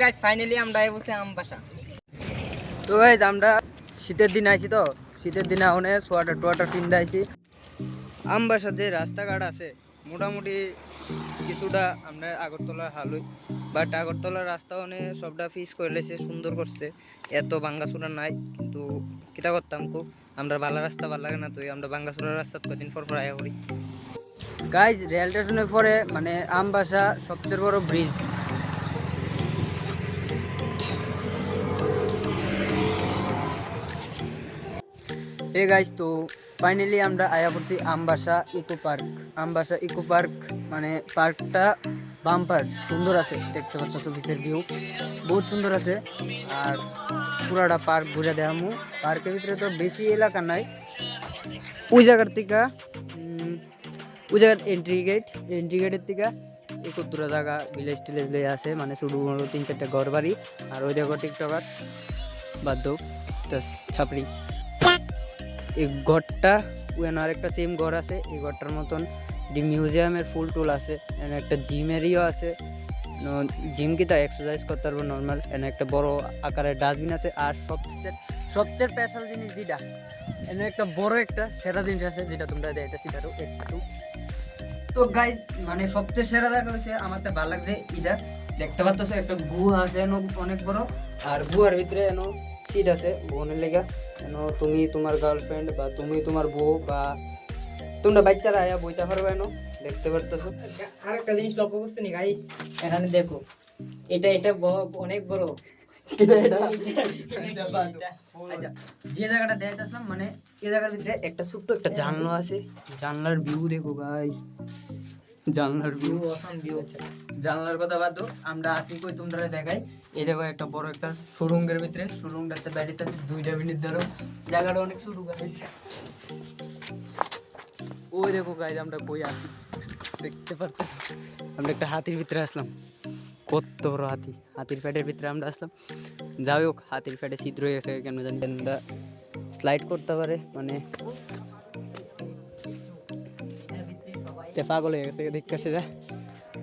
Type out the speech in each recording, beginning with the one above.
Guys finally আমরা বসে আম বাসা। তো গাইজ আমরা শীতের দিন আইছি তো। শীতের দিনে অনেক সোয়াটার টোয়াটার পিন্ধে আইছি। আমবাসার যে রাস্তাঘাট আছে, মোটামুটি কিছুটা আমরা আগরতলার হালুই। বাট আগরতলার রাস্তা অনেক সবটা ফিস করে লেছে, সুন্দর করছে। এত বাঙ্গাচুরা নাই, কিন্তু কিতা করতাম খুব আমরা ভালো রাস্তা, ভালো লাগে না তো আমরা বাঙ্গাচুরার রাস্তা কদিন পর পর আয়া করি গাইজ রেল স্টেশনের পরে মানে আমবাসা সবচেয়ে বড় ব্রিজ এ গাইজ তো ফাইনালি আমরা আয়া পড়ছি Ambassa eco park Ambassa eco park মানে পার্কটা বাম্পার সুন্দর আছে, দেখতে পাচ্ছ অফিসের ভিউ বহুত সুন্দর আছে, আর পুরাটা পার্ক ঘুরে দেখামু। পার্কের ভিতরে তো বেশি এলাকা নাই। ওই জায়গার থেকে ওই জায়গার এন্ট্রি গেট এন্ট্রি গেটের থেকে একটু দূরে জায়গা ভিলেজ টিলেজ লয়ে আছে মানে শুধু তিন চারটে ঘর বাড়ি আর ওই দেখো টিকটকার দাও ছাপড়ি। এই ঘরটা ওখানে আরেকটা সেম ঘর আছে। এই ঘরটার মতন ডি মিউজিয়ামের ফুল টুল আছে। এখানে একটা জিমেরইও আছে। জিম কি তা এক্সারসাইজ করতে পারব নর্মাল এখানে একটা বড় আকারের ডাস্টবিন আছে। আর সবচেয়ে সবচেয়ে স্পেশাল জিনিস যেটা এখানে একটা বড় একটা সেরা জিনিস আছে, যেটা তোমরা দেখতে সেটারও একটু। তো গাইজ মানে সবচেয়ে সেরা দেখা হয়েছে আমার তো ভালো লাগছে, এটা। দেখতে পাচ্ছ, একটা গুহা আছে, এনো অনেক বড়। আর গুহার ভিতরে এনো সিট আছে বোনের লেগা। এন তুমি তোমার গার্লফ্রেন্ড বা তুমি তোমার বউ বা তোমরা বাচ্চারা আয়া বইতে পারবে এনো দেখতে পারতেছো? আর একটা জিনিস লক্ষ্য করছ নি গাইস এখানে দেখো এটা এটা ব- অনেক বড়। আচ্ছা যে জায়গাটা দেখতেছিলাম মানে এই জায়গার ভিতরে একটা ছোট্ট একটা জানলা আছে। জানলার ভিউ দেখো গাইস জানলার ভিউ অসাম ভিউ আছে। জানলার কথা বাদ আমরা আসি কই তোমরা দেখাই। এই দেখো একটা বড় একটা সুরঙ্গের ভিতরে। সুরঙ্গটাতে বাড়িতে আছে, দুইটা মিনিট ধরো। জায়গাটা অনেক শুরু গাইছে ওই দেখো গাইজ আমরা কই আসি। দেখতে পারতেছ? আমরা একটা হাতির ভিতরে আসলাম। কত বড় হাতি। হাতির পেটের ভিতরে আমরা আসলাম। যাই হোক, হাতির পেটে ছিদ্র হয়ে গেছে কেন জানি। স্লাইড করতে পারে মানে তে পাগল হয়ে গেছে দেখতে সেটা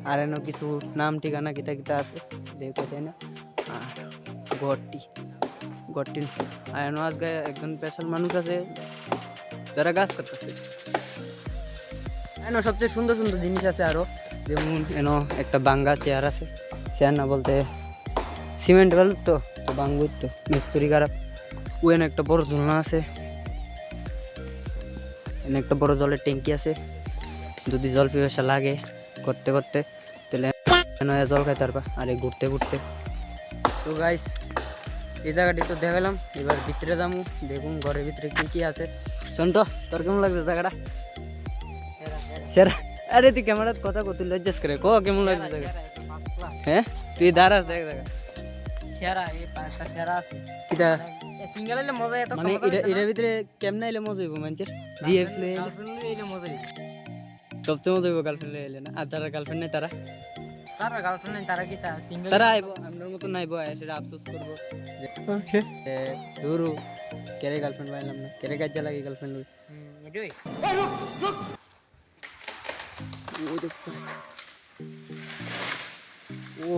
আর এনো কিছু নাম, ঠিকানা, কিতা কিতা আছে। দেখো তাই না গড়টি গড়টি আর এনো আজকে একজন স্পেশাল মানুষ আছে, যারা গাছ কাটতেছে এনো সবচেয়ে সুন্দর সুন্দর জিনিস আছে আরও। যেমন এনো একটা বাঙ্গা চেয়ার আছে। চেয়ার না বলতে সিমেন্ট বালুর তো তো বাঙ্গুর তো, মিস্ত্রি খারাপ। ও এনে একটা বড় ঝুলনা আছে। এনে একটা বড় জলের ট্যাঙ্কি আছে। যদি জল পিপাসা লাগে করতে করতে তাহলে জল খাইতে পারবা? আর এই ঘুরতে ঘুরতে। তো গাইস এই জায়গাটি তো দেখালাম এবার ভিতরে যাব দেখুন ঘরের ভিতরে কি কি আছে। শোন তোর কেমন লাগছে জায়গাটা? সেরা আরে তুই ক্যামেরাত কথা কত লজ্জাস করে ক কেমন লাগছে জায়গা হ্যাঁ? তুই দাঁড়াস দেখ জায়গা। সেরা এই পাঁচটা সেরা আছে। কিটা সিঙ্গেল এলে মজা এত মানে এটা এটার ভিতরে কেমনে এলে মজা হইব মানুষের? জিএফ এলে মজা সবচেয়ে মজা হইব গার্লফ্রেন্ড এলে না? আর যারা গার্লফ্রেন্ড নেই তারা? তারা গার্লফ্রেন্ড তারা কি তা সিঙ্গেল তারা আইব আমরার মতো নাইব আয় সেটা আফসোস করব। এ, ধুরু কেরে গার্লফ্রেন্ড পাইলাম না? কেরে কাজে লাগে গার্লফ্রেন্ড এটাই ও।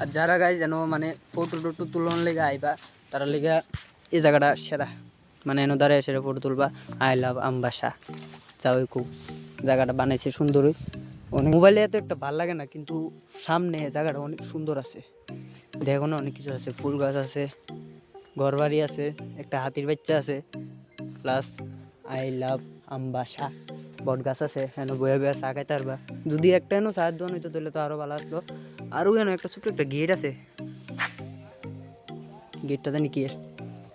আর যারা গাই যেন মানে ফটো টটো তুলন লেগে আইবা তারা লেগে এই জায়গাটা সেরা। মানে এনে দাঁড়ায় সেরা ফটো তুলবা। আই লাভ আমবাসা যাও খুব জায়গাটা বানাইছে সুন্দরই। অনেক মোবাইলে এত একটা ভালো লাগে না, কিন্তু সামনে জায়গাটা অনেক সুন্দর আছে। দেখো না, অনেক কিছু আছে, ফুল গাছ আছে, ঘরবাড়ি আছে, একটা হাতির বাচ্চা আছে প্লাস আই লাভ আমবাসা বট গাছ আছে হেন বয়ে বয়ে চা খাইতে পারবা। যদি একটা এনো চায়ের দোকান হইতো, তাহলে তো আরও ভালো আসলো। আরও এনো একটা ছোট্ট একটা গেট আছে। গেটটা জানি কি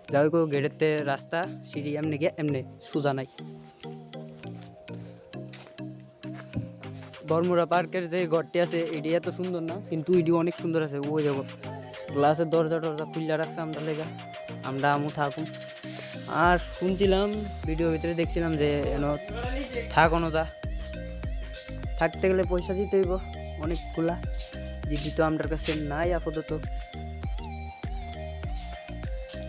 এর যাও কো গেটের রাস্তা, সিঁড়ি, এমনি গিয়ে এমনি সোজা নাই। বর্মুরা পার্কের যে ঘরটি আছে, এটি এত সুন্দর না, কিন্তু এটি অনেক সুন্দর আছে। ওই দেখো, গ্লাসের দরজা টরজা খুললা রাখছে আমরা লেগা। আমরা আমু থাকুম। আর শুনছিলাম, ভিডিও ভিতরে দেখছিলাম যে এন থাকনো যা। থাকতে গেলে পয়সা দিতে হইব অনেকগুলা যেটি তো আমার কাছে নাই আপাতত।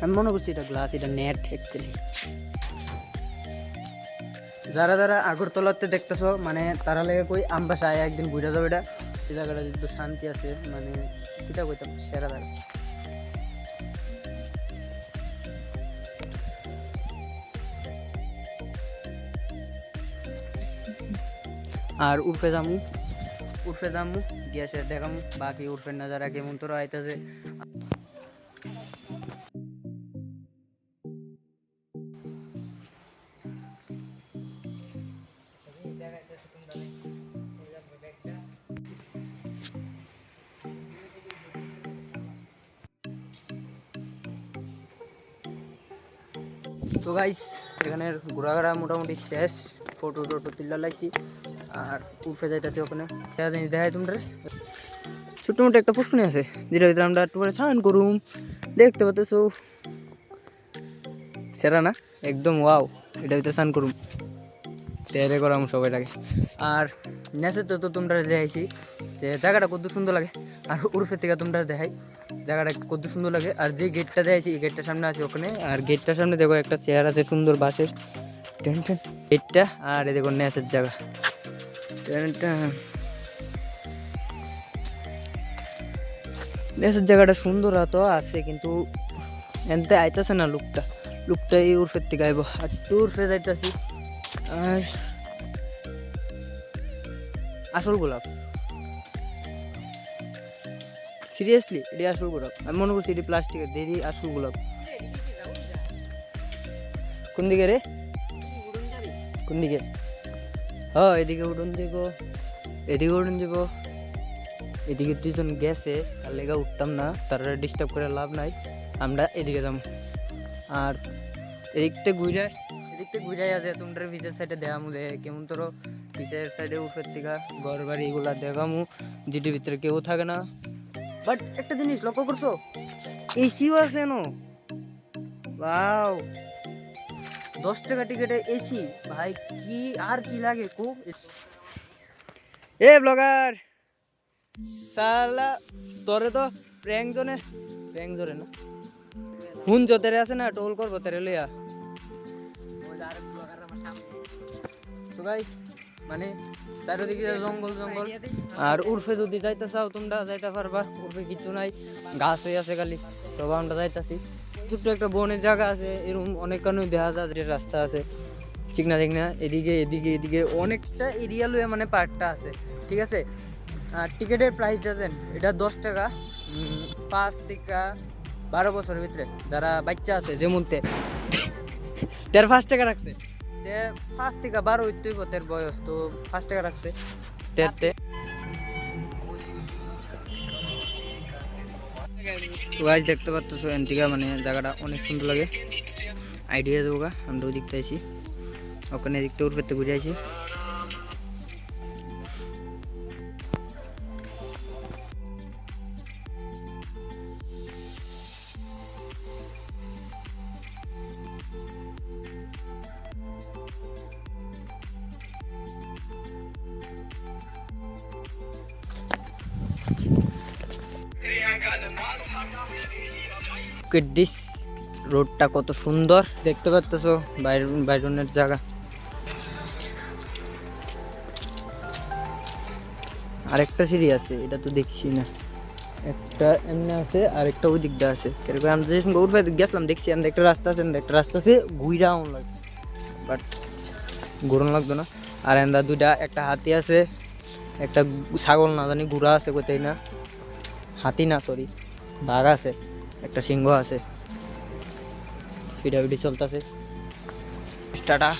আমি মনে করছি এটা গ্লাস এটা নেট অ্যাকচুয়ালি যারা যারা আগরতলাতে দেখতেছো মানে তারা লেগে কই আমবাসা একদিন বুঝা যাবে এটা। এই জায়গাটা কিন্তু শান্তি আছে মানে কিটা কইতাম, সেরা জায়গা। আর উর্ফে জামু উর্ফে জামু গিয়ে সে দেখামু, বাকি উর্ফের নাজারা কেমন তোর আইতাছে। তো গাইস এখানের ঘোরাঘোরা মোটামুটি শেষ। ফটো টোটো তুলে লাইছি। আর উঠে যাইতেছি ওখানে। সেটা জিনিস দেখাই তোমরা। ছোট্ট মোটো একটা পুষ্কুনি আছে যেটা ভিতরে আমরা একটু করে স্নান করুম। দেখতে পাচ্ছ সেরা না? একদম ওয়াও এটা ভিতরে স্নান করুম। তেরে করাম সবাইটাকে। আর নেচে তো তো তোমরা দেখাইছি, যে জায়গাটা কত সুন্দর লাগে। আর উর্ফের থেকে তোমরা দেখাই। জায়গাটা কত সুন্দর লাগে। আর যে গেটটা দেখাইছি, এই গেটটার সামনে আছে ওখানে। আর গেটটার সামনে দেখো একটা চেয়ার আছে, সুন্দর বাঁশের। টেন টেন, গেটটা। আর এ দেখো নেচের জায়গা। টেন। জায়গাটা সুন্দর তো আছে, কিন্তু এনতে আইতাছে না লুকটা। লুকটা এই উর্ফের থেকে আইব। আর একটু উর্ফে যাইতাছি? আর আসল গোলাপ। সিরিয়াসলি এটি আসল গোলাপ আমি মনে করছি এটি প্লাস্টিকের, দেরি আসল গোলাপ কোন দিকে রে? কোন দিকে? হ এদিকে উঠুন দিব। এদিকে উঠুন দিব। এদিকে দুজন গেছে, তার লেগে উঠতাম না, তারা ডিস্টার্ব করে লাভ নাই। আমরা এদিকে যাম। আর এদিক থেকে ঘুরে এদিক থেকে ঘুরে আছে তোমরা পিছের সাইডে দেখামু যে কেমন তোর পিছের সাইডে উপরের থেকে ঘর বাড়ি এগুলা দেখামু, যেটির ভিতরে কেউ থাকে না। বাট একটা জিনিস লক্ষ্য করছ? এসিও আছে নো বাও দশ টাকা টিকেটে এসি ভাই, কি আর কি লাগে খুব এ ব্লগার সালা, তোরে তো প্র্যাঙ্ক জোনে, প্র্যাঙ্ক জোরে না। হুন যতেরে আছে না, টোল করব তেরে লইয়া। তো ভাই মানে চারিদিকে জঙ্গল জঙ্গল। আর উর্ফে যদি যাইতে চাও তোমরা যাইতে পারবা। উর্ফে কিছু নাই গাছ হয়ে আছে খালি। তবে আমরা যাইতাছি। ছোট্ট একটা বনের জায়গা আছে এরকম অনেক কারণে দেখা যায় যে রাস্তা আছে। চিকনা চিকনা এদিকে এদিকে এদিকে। অনেকটা এরিয়া লয়ে মানে পার্কটা আছে। ঠিক আছে? আর টিকিটের প্রাইস জানেন এটা দশ টাকা। পাঁচ থেকে বারো বছরের ভিতরে। যারা বাচ্চা আছে যেমনতে তের পাঁচ টাকা রাখছে। তে পাঁচ থেকে বারো হইতেই পথের বয়স তো পাঁচ টাকা রাখছে। তেরতে গাছ দেখতে পাচ্ছ এনতিকা মানে জায়গাটা অনেক সুন্দর লাগে। আইডিয়া দেবো আমরা ওই দিকটা আছি। ওখানে এদিকটা উঠবে ঘুরে আছি দিস রোডটা কত সুন্দর। দেখতে পাচ্ছ বাইরনের জায়গা। আরেকটা সিঁড়ি আছে, এটা তো দেখছি না। একটা এমনি আছে আর একটা ওই দিকটা আছে। কীরকম আমরা যখন গৌর ভাই গেছিলাম, দেখছি আমরা একটা রাস্তা আছে একটা রাস্তা আছে ঘুইরা আউন লাগে। বাট ঘুরন লাগতো না। আর এন্দা দুইটা, একটা হাতি আছে, একটা ছাগল না জানি, ঘোড়া আছে কোথায় না। হাতি না সরি বাঘ আছে। একটা সিংহ আছে। ফিডাফিডি চলতেছে। টাটা